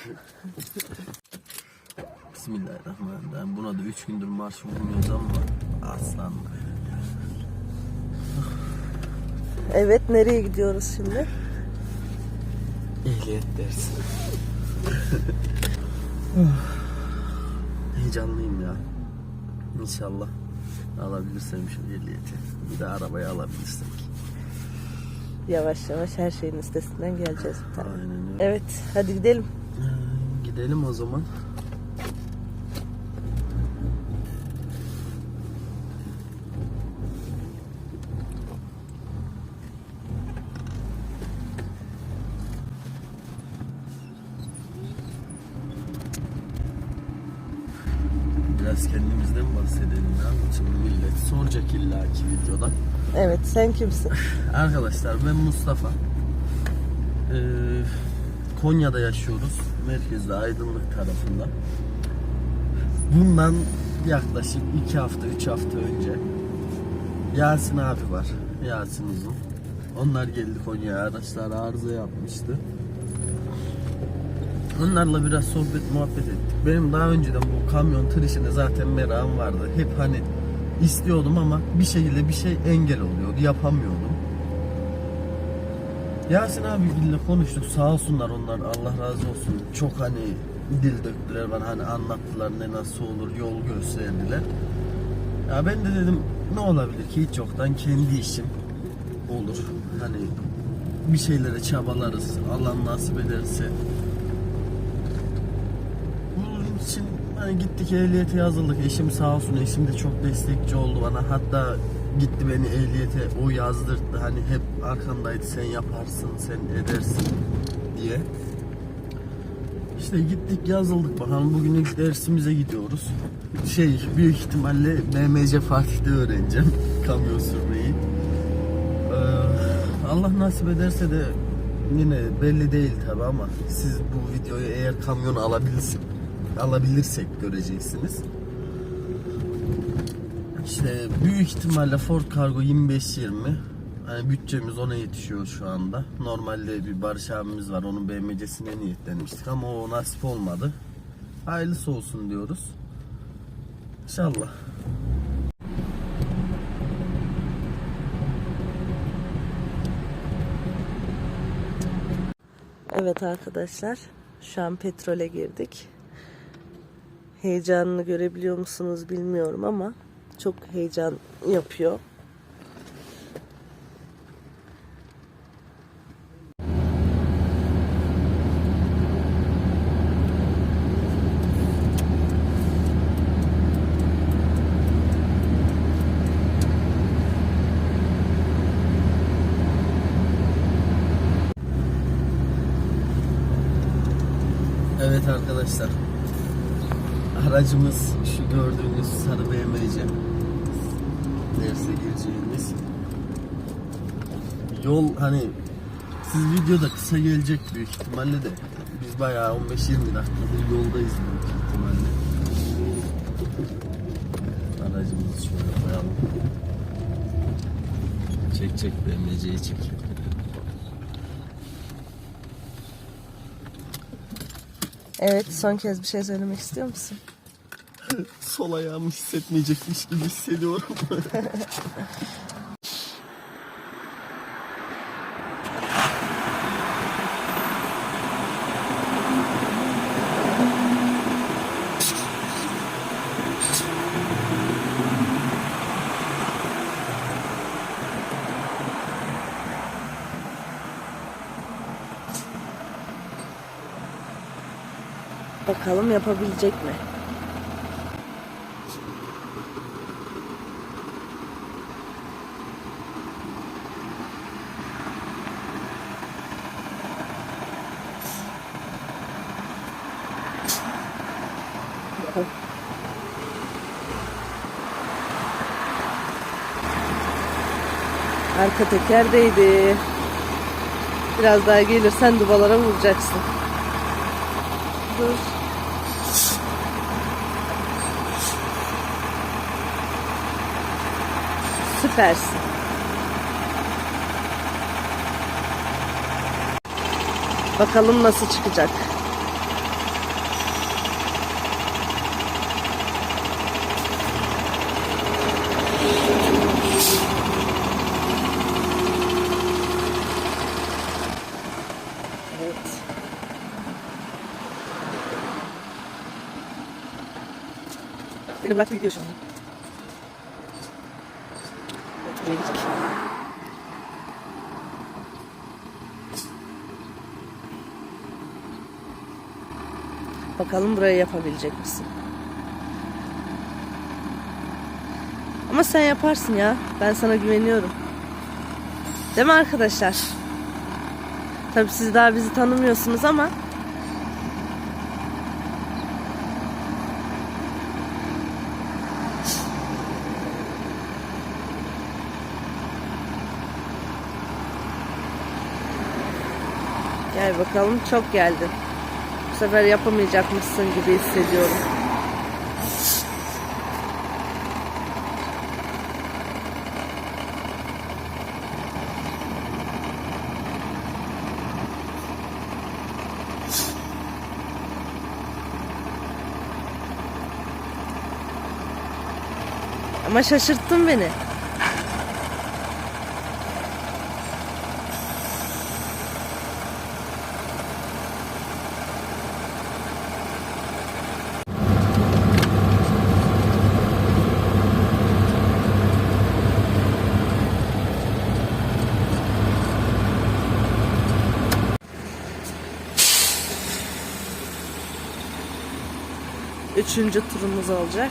Bismillahirrahmanirrahim. Buna da 3 gündür marş vurmuyoruz ama aslan. Evet nereye gidiyoruz şimdi? Ehliyet dersi. Heyecanlıyım ya. İnşallah alabilirsem şu ehliyeti. Bir de arabayı alabilirsek. Yavaş yavaş her şeyin üstesinden geleceğiz bir tane. Aynen öyle. Evet hadi gidelim. Gidelim o zaman. Biraz kendimizden bahsedelim ya. Şimdi millet soracak illaki videoda. Evet sen kimsin? Arkadaşlar ben Mustafa. Ee, Konya'da yaşıyoruz. Merkezde Aydınlık tarafında. Bundan yaklaşık 2 hafta 3 hafta önce Yasin abi var. Yasin Uzun. Onlar geldi Konya'ya. Araçlar arıza yapmıştı. Onlarla biraz sohbet muhabbet ettik. Benim daha önceden bu kamyon tır işine zaten merakım vardı. Hep hani istiyordum ama bir şekilde bir şey engel oluyordu. Yapamıyordum. Yasin abiyle konuştuk sağ olsunlar onlar Allah razı olsun. Çok hani dil döktüler bana hani anlattılar ne nasıl olur yol gösterdiler. Ya ben de dedim ne olabilir ki hiç yoktan kendi işim olur. Hani bir şeylere çabalarız. Allah nasip ederse bunun için hani gittik ehliyete yazıldık. Eşim sağ olsun eşim de çok destekçi oldu bana. Hatta gitti beni ehliyete o yazdırdı. Hani hep arkandaydı sen yaparsın sen edersin diye. İşte gittik yazıldık bakalım bugün ilk dersimize gidiyoruz. Şey büyük ihtimalle BMC Fatih'te öğreneceğim kamyon sürmeyi. Ee, Allah nasip ederse de yine belli değil tabi ama siz bu videoyu eğer kamyonu alabilirsek, alabilirsek göreceksiniz. İşte büyük ihtimalle Ford Cargo 25-20 yani bütçemiz ona yetişiyor şu anda. Normalde bir Barış abimiz var onun BMC'sine niyetlenmiştik ama o nasip olmadı. Hayırlısı olsun diyoruz. İnşallah. Evet arkadaşlar şu an petrole girdik. Heyecanını görebiliyor musunuz bilmiyorum ama çok heyecan yapıyor. Evet arkadaşlar. Aracımız şu gördüğünüz sarı BMW. Derse gireceğimiz. Yol hani siz videoda kısa gelecek büyük ihtimalle de biz bayağı 15-20 dakikadır yoldayız büyük ihtimalle. Aracımızı şöyle koyalım. Çek çek BMC'yi çek. Evet son kez bir şey söylemek istiyor musun? Sol ayağımı hissetmeyecekmiş gibi hissediyorum. Bakalım yapabilecek mi? Arka tekerdeydi. Biraz daha gelirsen dubalara vuracaksın. Dur. Süpersin. Bakalım nasıl çıkacak. Evet. Benim bırak gidiyor şimdi buraya gittik. Bakalım burayı yapabilecek misin? Ama sen yaparsın ya. Ben sana güveniyorum. Değil mi arkadaşlar? Tabii siz daha bizi tanımıyorsunuz ama Gel bakalım çok geldin. Bu sefer yapamayacakmışsın gibi hissediyorum. Ama şaşırttın beni. Üçüncü turumuz olacak.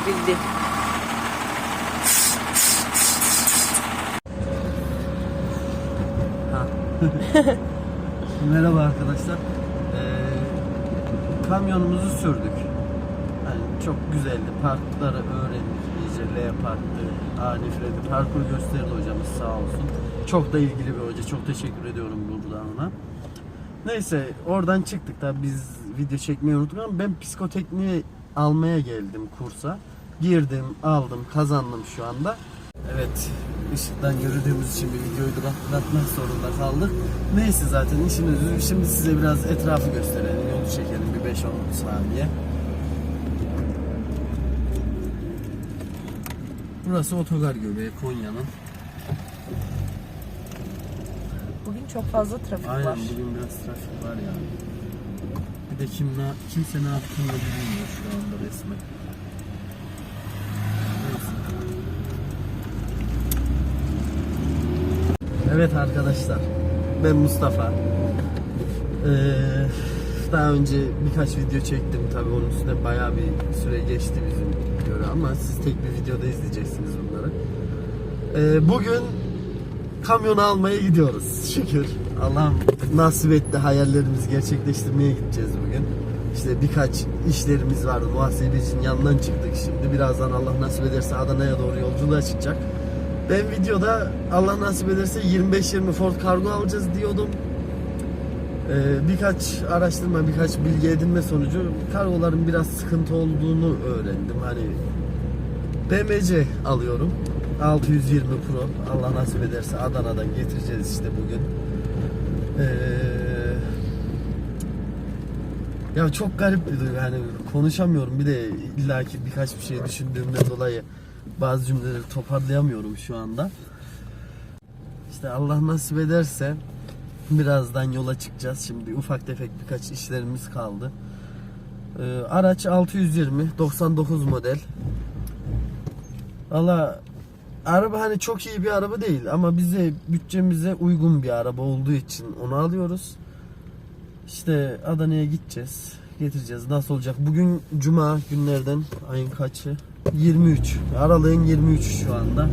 Yapabildi. Ha. Merhaba arkadaşlar. Ee, kamyonumuzu sürdük. Yani çok güzeldi. Parkları öğrendik. İyice L parktı, A nifredi. Parkur gösterdi hocamız sağ olsun. Çok da ilgili bir hoca. Çok teşekkür ediyorum buradan ona. Neyse oradan çıktık da biz video çekmeyi unuttuk ama ben psikotekniği almaya geldim kursa. Girdim, aldım, kazandım şu anda. Evet, ışıktan yürüdüğümüz için bir videoyu bırakmak zorunda kaldık. Neyse zaten işin özü. Şimdi size biraz etrafı gösterelim, yolu çekelim bir 5-10 saniye. Burası otogar göbeği Konya'nın. Bugün çok fazla trafik Aynen var. bugün biraz trafik var ya. De kim ne, kimse ne yaptığını da bilmiyor şu anda resmen. Evet arkadaşlar. Ben Mustafa. Ee, daha önce birkaç video çektim. Tabii onun üstüne bayağı bir süre geçti bizim göre ama siz tek bir videoda izleyeceksiniz bunları. Ee, bugün kamyonu almaya gidiyoruz şükür. Allah'ım nasip etti hayallerimizi gerçekleştirmeye gideceğiz bugün. İşte birkaç işlerimiz vardı. Muhasebecinin yanından çıktık şimdi. Birazdan Allah nasip ederse Adana'ya doğru yolculuğa çıkacak. Ben videoda Allah nasip ederse 25-20 Ford Cargo alacağız diyordum. Ee, birkaç araştırma, birkaç bilgi edinme sonucu kargoların biraz sıkıntı olduğunu öğrendim. Hani BMC alıyorum. 620 Pro. Allah nasip ederse Adana'dan getireceğiz işte bugün. Ee, ya çok garip bir duygu. Hani konuşamıyorum. Bir de illaki birkaç bir şey düşündüğümden dolayı bazı cümleleri toparlayamıyorum şu anda. İşte Allah nasip ederse birazdan yola çıkacağız. Şimdi ufak tefek birkaç işlerimiz kaldı. Ee, araç 620 99 model. Valla araba hani çok iyi bir araba değil ama bize bütçemize uygun bir araba olduğu için onu alıyoruz. İşte Adana'ya gideceğiz. Getireceğiz. Nasıl olacak? Bugün cuma günlerden ayın kaçı? 23. Aralığın 23 şu anda.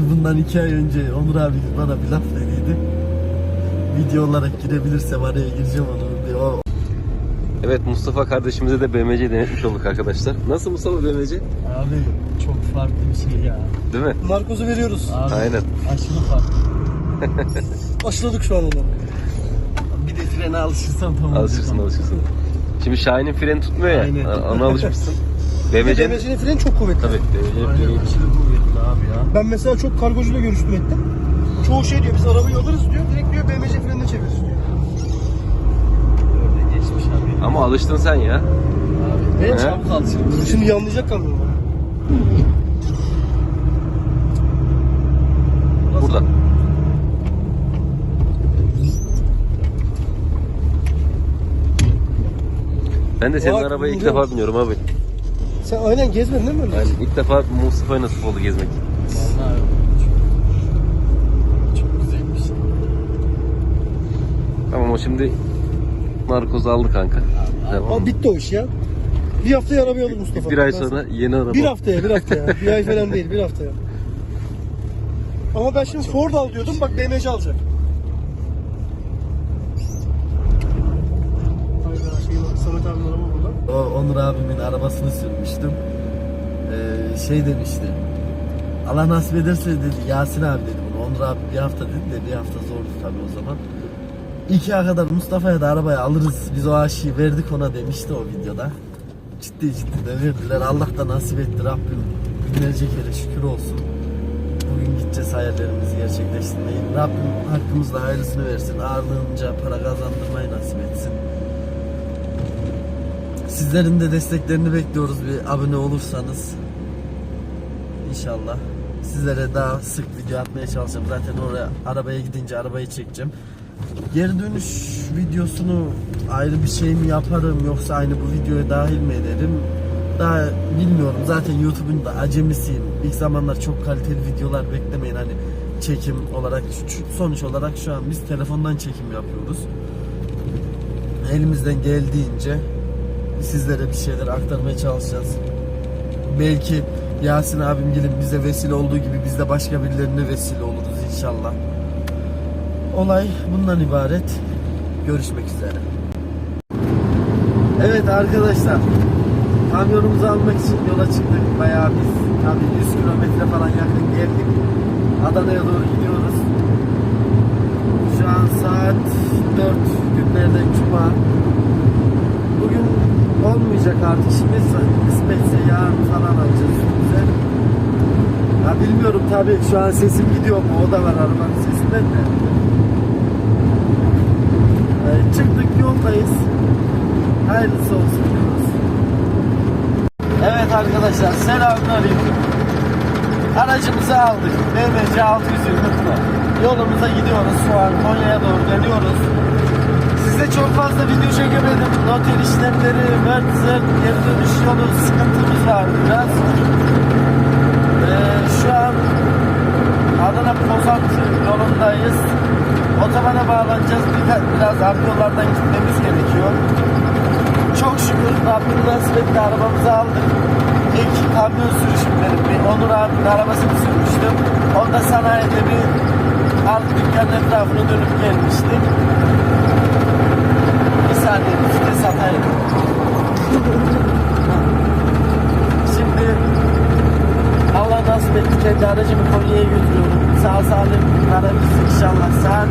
Bundan iki ay önce Onur abi bana bir laf dediydi. video olarak girebilirsem araya gireceğim onu. Bir O, Evet Mustafa kardeşimize de BMC denetmiş olduk arkadaşlar. Nasıl Mustafa BMC? Abi çok farklı bir şey ya. Değil mi? Narkozu veriyoruz. Abi, Aynen. Aşırı farklı. Başladık şu an ona. Bir de frene alışırsam tamam. Alışırsın alışırsın. Şimdi Şahin'in freni tutmuyor ya. Aynen. Ona alışmışsın. Bir de BMC DMC'nin freni çok kuvvetli. Tabii BMC'nin freni aşırı kuvvetli abi ya. Ben mesela çok kargocuyla görüştüm ettim. Çoğu şey diyor biz arabayı alırız diyor. Direkt diyor BMC frenine çeviririz diyor. Öyle geçmiş abi. Ama alıştın sen ya. Abi ben He? çabuk alışırım. Şimdi yanlayacak kamyon var. Burada. Ben de senin Bak, arabaya ilk defa biniyorum abi. Sen aynen gezmedin değil mi? Yani ilk defa Mustafa'ya nasip oldu gezmek. Vallahi çok, çok güzel bir. Tamam o şimdi narkoz aldı kanka. Tamam. Aa, bitti o iş ya. Bir haftaya arabayı alır Mustafa. Bir ay sonra sana- yeni araba. Bir haftaya, bir haftaya. bir ay falan değil, bir haftaya. Ama ben şimdi Ford al diyordum, bak BMC alacak. Onur abimin arabasını sürmüştüm. Ee, şey demişti. Allah nasip ederse dedi Yasin abi dedi bunu. Onur abi bir hafta dedi de bir hafta zordu tabii o zaman. İki ay kadar Mustafa'ya da arabayı alırız. Biz o aşıyı verdik ona demişti o videoda. Ciddi ciddi de verdiler. Allah da nasip etti Rabbim. Binlerce kere şükür olsun. Bugün gideceğiz hayallerimizi gerçekleştirmeyi. Rabbim hakkımızda hayırlısını versin. Ağırlığınca para kazandırmayı nasip etsin. Sizlerin de desteklerini bekliyoruz bir abone olursanız. İnşallah. Sizlere daha sık video atmaya çalışacağım. Zaten oraya arabaya gidince arabayı çekeceğim. Geri dönüş videosunu ayrı bir şey mi yaparım yoksa aynı bu videoya dahil mi ederim? Daha bilmiyorum. Zaten YouTube'un da acemisiyim. İlk zamanlar çok kaliteli videolar beklemeyin hani çekim olarak sonuç olarak şu an biz telefondan çekim yapıyoruz. Elimizden geldiğince sizlere bir şeyler aktarmaya çalışacağız. Belki Yasin abim gelip bize vesile olduğu gibi biz de başka birilerine vesile oluruz inşallah. Olay bundan ibaret. Görüşmek üzere. Evet arkadaşlar. Kamyonumuzu almak için yola çıktık. Bayağı biz tabii 100 kilometre falan yakın geldik. Adana'ya doğru gidiyoruz. Şu an saat 4 günlerden cuma. Bugün olmayacak artık işimiz kısmetse yarın falan alacağız üstümüze. Ya bilmiyorum tabii şu an sesim gidiyor mu o da var arabanın sesinden de. Ee, çıktık yoldayız. Hayırlısı olsun diyoruz. Evet arkadaşlar selamünaleyküm. Aracımızı aldık. BMW 620 Yolumuza gidiyoruz şu an Konya'ya doğru dönüyoruz. Size çok fazla video çekemedim. Noter işlemleri, vertizer, geri dönüş yolu sıkıntımız var biraz. Ee, şu an Adana Pozat yolundayız. Otobana bağlanacağız. Birkaç, biraz arka yollardan gitmemiz gerekiyor. Çok şükür Rabbim nasip etti arabamızı aldık. İlk kamyon sürüşüm benim. Bir Onur abinin arabasını sürmüştüm. Onda sanayide bir alt dükkanın etrafını dönüp gelmiştik. Saniye bir vites atayım. Şimdi Allah nasip etti kendi aracımı Konya'ya götürüyorum. Sağ salim varırız inşallah. Saat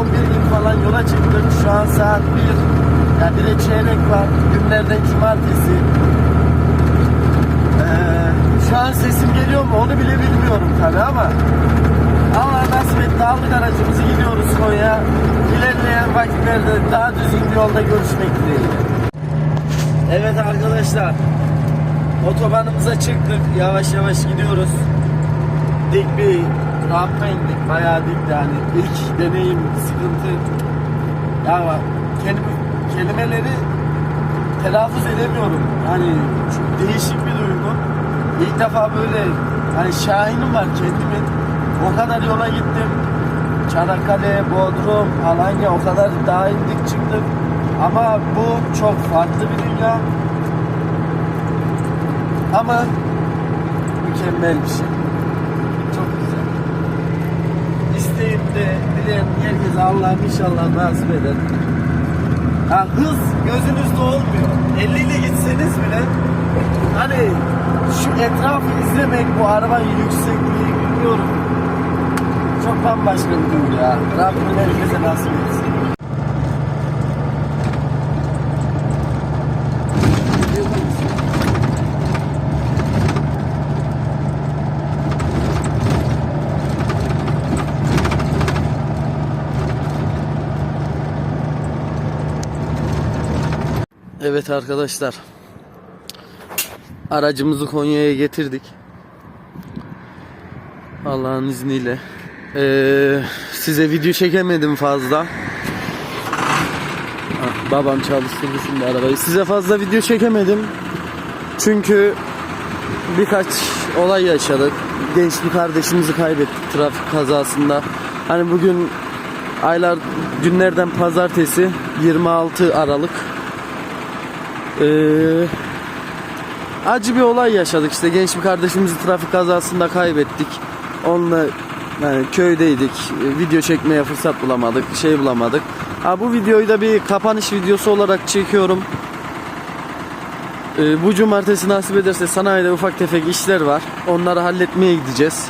11 gibi falan yola çıktık. Şu an saat 1. Ya bir çeyrek var. Günlerden cumartesi. Ee, şu an sesim geliyor mu onu bile bilmiyorum tabi ama Allah nasip etti aldık aracımızı gidiyoruz Konya. İlerleyen vakitlerde daha düzgün bir yolda görüşmek dileğiyle. Evet arkadaşlar otobanımıza çıktık yavaş yavaş gidiyoruz. Dik bir rampa indik bayağı dikti hani ilk deneyim sıkıntı. Ya kelime, kelimeleri telaffuz edemiyorum. Hani değişik bir duygu. İlk defa böyle hani şahinim var kendimin. O kadar yola gittim. Çanakkale, Bodrum, Alanya o kadar daha indik çıktık. Ama bu çok farklı bir dünya. Ama mükemmel bir şey. Çok güzel. gideyim de dileyen herkese Allah'ım inşallah nasip eder. Ha, hız gözünüzde olmuyor. 50 ile gitseniz bile hani şu etrafı izlemek bu arabanın yüksekliği biliyorum. Çok bambaşka bir duygu ya. Rabbim herkese nasip etsin. Evet arkadaşlar. Aracımızı Konya'ya getirdik. Allah'ın izniyle. Ee, size video çekemedim fazla. Babam çalıştırdı şimdi arabayı. Size fazla video çekemedim. Çünkü birkaç olay yaşadık. Genç bir kardeşimizi kaybettik trafik kazasında. Hani bugün aylar günlerden pazartesi 26 Aralık. Ee, acı bir olay yaşadık işte genç bir kardeşimizi trafik kazasında kaybettik. Onunla yani köydeydik. Video çekmeye fırsat bulamadık. Şey bulamadık. Ha, bu videoyu da bir kapanış videosu olarak çekiyorum. Ee, bu cumartesi nasip ederse sanayide ufak tefek işler var. Onları halletmeye gideceğiz.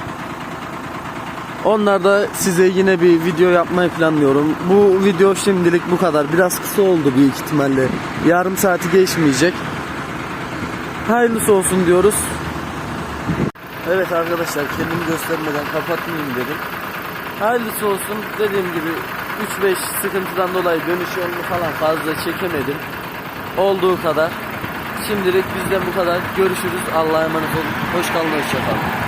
Onlar da size yine bir video yapmayı planlıyorum. Bu video şimdilik bu kadar. Biraz kısa oldu büyük ihtimalle. Yarım saati geçmeyecek. Hayırlısı olsun diyoruz. Evet arkadaşlar kendimi göstermeden kapatmayayım dedim. Hayırlısı olsun. Dediğim gibi 3-5 sıkıntıdan dolayı dönüş yolunu falan fazla çekemedim. Olduğu kadar. Şimdilik bizden bu kadar. Görüşürüz. Allah'a emanet olun. Hoş kalın. Hoşça kalın.